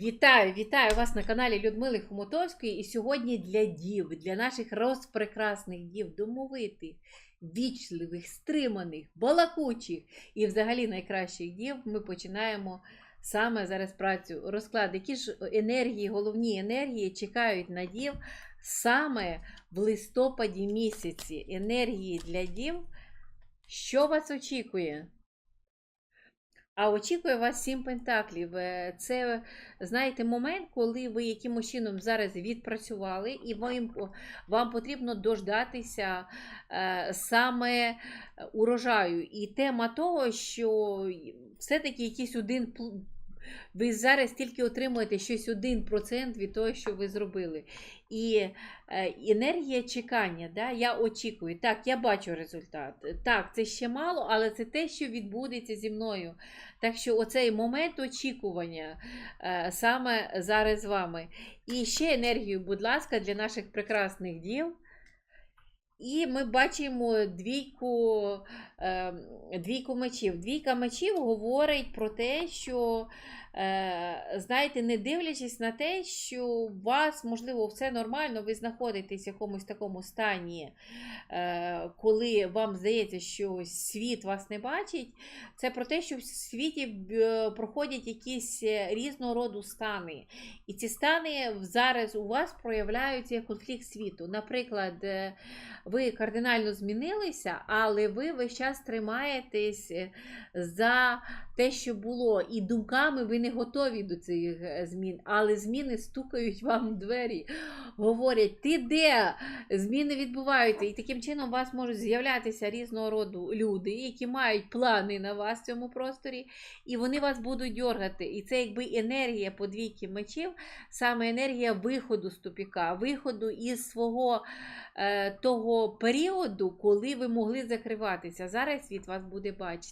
Вітаю, вітаю вас на каналі Людмили Хомутовської. І сьогодні для дів, для наших розпрекрасних дів, домовитих, вічливих, стриманих, балакучих і взагалі найкращих дів ми починаємо саме зараз працю. Розклад, які ж енергії, головні енергії чекають на дів саме в листопаді місяці. Енергії для дів. Що вас очікує? А очікує вас сім пентаклів. Е, Це, знаєте, момент, коли ви якимось чином зараз відпрацювали, і вам, вам потрібно дождатися е, саме урожаю. І тема того, що все-таки якийсь один ви зараз тільки отримуєте щось 1% від того, що ви зробили. І е, енергія чекання, да, я очікую. Так, я бачу результат. Так, це ще мало, але це те, що відбудеться зі мною. Так що оцей момент очікування е, саме зараз з вами. І ще енергію, будь ласка, для наших прекрасних дів. І ми бачимо двійку, е, двійку мечів. Двійка мечів говорить про те, що, знаєте, не дивлячись на те, що у вас, можливо, все нормально, ви знаходитесь в якомусь такому стані, е, коли вам здається, що світ вас не бачить, це про те, що в світі е, проходять якісь е, різного роду стани. І ці стани зараз у вас проявляються як конфлікт світу. Наприклад, е, ви кардинально змінилися, але ви весь час тримаєтесь е, за те, що було, і думками ви не готові до цих е, змін, але зміни стукають вам в двері, говорять, ти де? Зміни відбуваються. І таким чином у вас можуть з'являтися різного роду люди, які мають плани на вас в цьому просторі, і вони вас будуть дьоргати. І це якби енергія подвійки мечів, саме енергія виходу з тупіка, виходу із свого е, того періоду, коли ви могли закриватися. Зараз світ вас буде бачити.